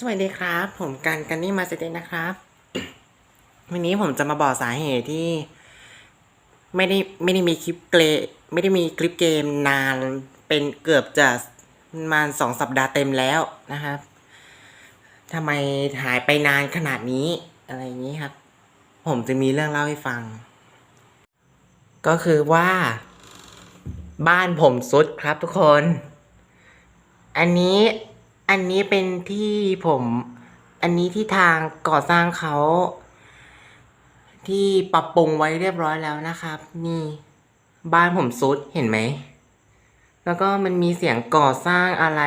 สวัสดีครับ ผมกันกันนี่มาสเตนนะครับ วันนี้ผมจะมาบอกสาเหตุที่ไม่ได้ไม่ได้มีคลิปเกรไม่ได้มีคลิปเกมนานเป็นเกือบจะประมาณสองสัปดาห์เต็มแล้วนะครับทำไมหายไปนานขนาดนี้อะไรอย่างนี้ครับ ผมจะมีเรื่องเล่าให้ฟัง ก็คือว่า บ้านผมสุดครับทุกคน อันนี้ อันนี้เป็นที่ผม อันนี้ที่ทางก่อสร้างเขา ที่ปรับปรุงไว้เรียบร้อยแล้วนะครับ นี่บ้านผมซุดเห็นไหม แล้วก็มันมีเสียงก่อสร้างอะไร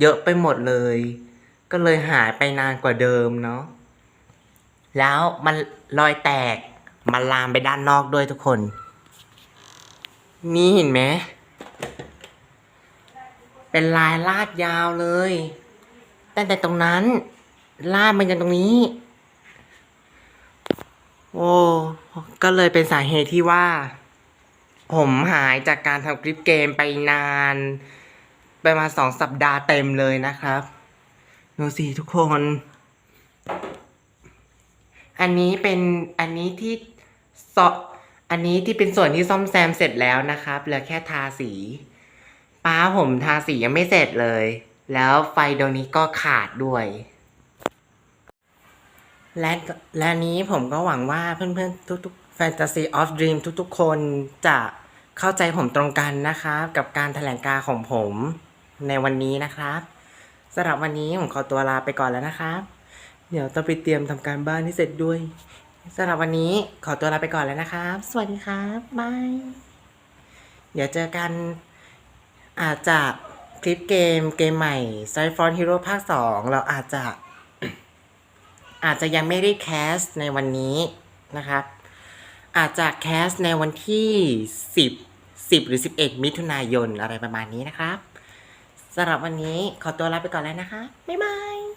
เยอะไปหมดเลย ก็เลยหายไปนานกว่าเดิมเนาะแล้วมันรอยแตก มันลามไปด้านนอกด้วยทุกคน นี่เห็นไหม เป็นลายลาดยาวเลยตั้งแต่ตรงนั้น ลาดมันยันตรงนี้ โอ้ก็เลยเป็นสาเหตุที่ว่า ผมหายจากการทำคลิปเกมไปนานประมาณสองสัปดาห์เต็มเลยนะครับดูสิทุกคน อันนี้เป็นอันนี้ที่ซออันนี้ที่เป็นส่วนที่ซ่อมแซมเสร็จแล้วนะครับเหลือแค่ทาสี ป้าผมทาสียังไม่เสร็จเลย แล้วไฟดวงนี้ก็ขาดด้วย และและนี้ผมก็หวังว่าเพื่อนๆ ทุกๆ Fantasy of Dream ทุกๆ คนจะเข้าใจผมตรงกันนะครับ กับการแถลงการของผมในวันนี้นะครับสำหรับวันนี้ผมขอตัวลาไปก่อนแล้วนะครับ เดี๋ยวต้องไปเตรียมทำการบ้านให้เสร็จด้วยสำหรับวันนี้ขอตัวลาไปก่อนแล้วนะครับ สวัสดีครับบายเดี๋ยวเจอกัน อาจจะคลิปเกมเกมใหม่ s y f o n Hero ภาค 2 เราอาจจะ อาจจะยังไม่ได้แคสในวันนี้นะครับ อาจจะแคสในวันที่ 10 10 หรือ 11 มิถุนายนอะไรประมาณนี้นะครับสำหรับวันนี้ขอตัวลาไปก่อนแล้วนะคะ บ๊ายบาย